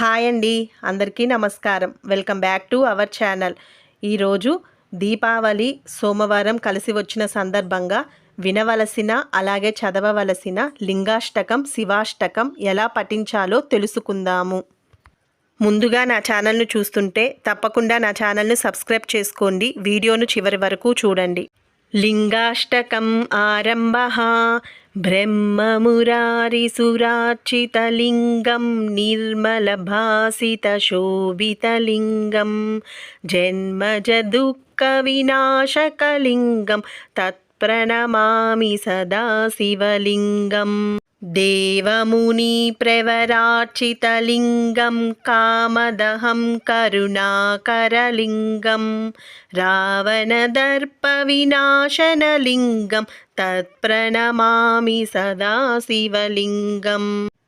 Hi అండి. అందరికీ నమస్కారం. Welcome back to our channel. ఈరోజు దీపావళి సోమవారం కలిసి వచ్చిన సందర్భంగా వినవలసిన అలాగే చదవవలసిన లింగాష్టకం శివాష్టకం ఎలా పఠించాలో తెలుసుకుందాము. ముందుగా నా ఛానల్ను చూస్తుంటే తప్పకుండా నా ఛానల్ను సబ్స్క్రైబ్ చేసుకోండి. వీడియోను చివరి వరకు చూడండి. లింగాష్టకం ఆరంభ ब्रह्ममुरारिसुरार्चितलिङ्गं निर्मलभासितशोभितलिङ्गं जन्मजदुःखविनाशकलिङ्गं तत्प्रणमामि सदा शिवलिङ्गम् देवमुनिप्रवरार्चितलिङ्गं कामदहं करुणाकरलिङ्गं रावणदर्पविनाशनलिङ्गं तत्प्रणमामि सदा शिवलिङ्गम्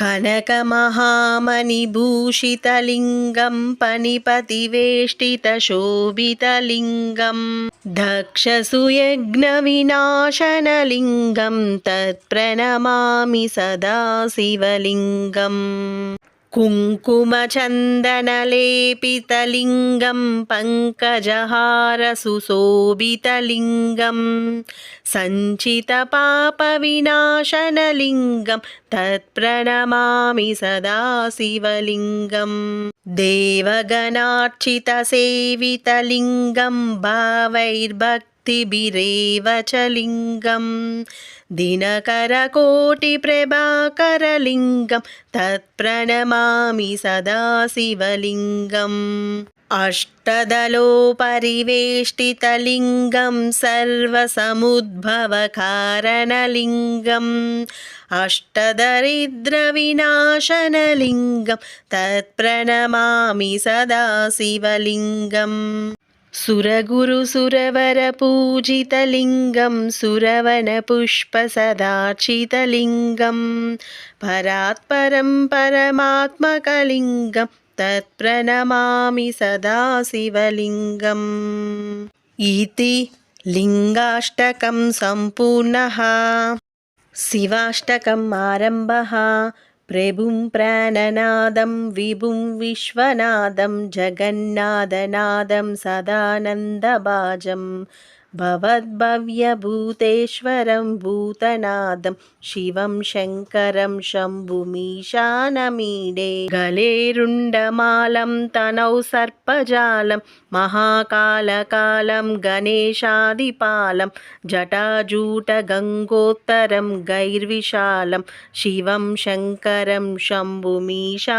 कनकमहामणिभूषितलिङ्गं पनिपतिवेष्टितशोभितलिङ्गं दक्षसुयज्ञविनाशनलिङ्गं तत्प्रणमामि सदा शिवलिङ्गम् कुङ्कुमचन्दनलेपितलिङ्गं पङ्कजहारसुशोभितलिङ्गं सञ्चितपापविनाशनलिङ्गं तत्प्रणमामि सदा शिवलिङ्गम् देवगणार्चितसेवितलिङ्गं भावैर्भक्तिभिरेव च लिङ्गम् दिनकरकोटिप्रभाकरलिङ्गं तत्प्रणमामि सदा शिवलिङ्गम् अष्टदलोपरिवेष्टितलिङ्गं सर्वसमुद्भवकारणलिङ्गम् अष्टदरिद्रविनाशनलिङ्गं तत्प्रणमामि सदा शिवलिङ्गम् सुरगुरुसुरवरपूजितलिङ्गं सुरवनपुष्पसदार्चितलिङ्गं परात्परं परमात्मकलिङ्गं तत्प्रणमामि सदा शिवलिङ्गम् इति लिङ्गाष्टकं सम्पूर्णः शिवाष्टकम् आरम्भः प्रभुं प्राणनादं विभुं विश्वनादं जगन्नाथनादं सदानन्दबाजं भवद्भव्यभूतेश्वरं भूतनादं शिवं शङ्करं शम्भुमीशानमीडे गलेरुण्डमालं तनौ सर्पजालं महाकालकालं गणेशादिपालं जटाजूटगङ्गोत्तरं गैर्विशालं शिवं शङ्करं शम्भुमीशानमीडे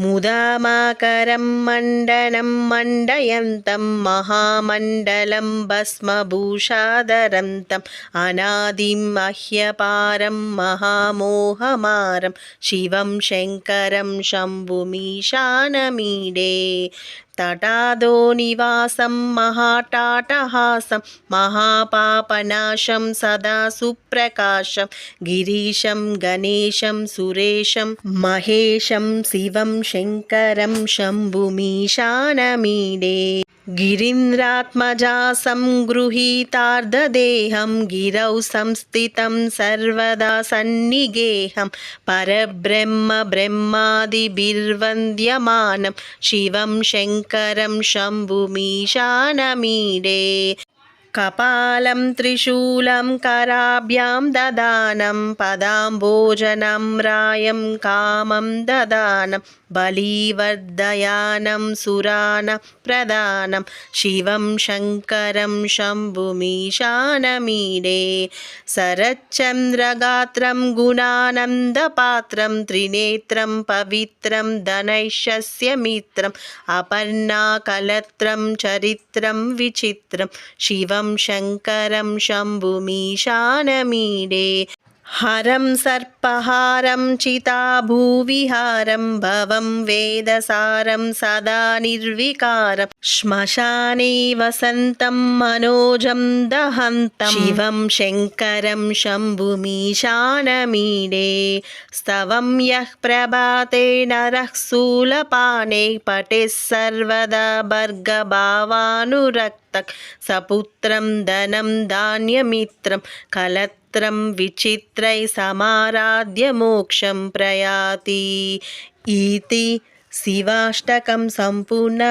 मुदामाकरं मण्डनं मण्डयन्तं महामण्डलं भस्मभूषाधरन्तम् अनादिं मह्यपारं महामोहमारं शिवं शङ्करं शम्भुमीशानमीडे तटादो निवासं महाटाटहासं महापापनाशं सदा सुप्रकाशं। गिरीशं गणेशं सुरेशं महेशं शिवं शङ्करं शम्भुमीशानमीडे गिरीन्द्रात्मजासं गृहीतार्धदेहं गिरौ संस्थितं सर्वदा सन्निगेहं परब्रह्म ब्रह्मादिभिर्वन्द्यमानं शिवं शङ्करं शम्भुमीशानमीडे। कपालं त्रिशूलं कराभ्यां ददानं पदाम्भोजनं रायं कामं ददानं बलिवर्धयानं सुरानं प्रदानं शिवं शङ्करं शम्भुमीशानमीडे शरच्चन्द्रगात्रं गुणानन्दपात्रं त्रिनेत्रं पवित्रं धनैश्यस्य मित्रम् अपर्णाकलत्रं चरित्रं विचित्रं शिवं शङ्करं शम्भुमीशानमीडे హరం సర్పహారం చితాభూవిహారం భవం వేదసారం సదా నిర్వికారం శ్మశానే వసంతం మనోజం దహంతం శివం శంకరం శంభుమీశానమీడే స్తవం యః ప్రభాతే నరః శూలపానే పటే సర్వదా భర్గభావానురక్త సపుత్రం ధనం ధాన్యమిత్రం కలత్ మంత్రం విచిత్రై సమారాధ్య మోక్షం ప్రయాతి. ఈతి శివాష్టకం సంపూర్ణ.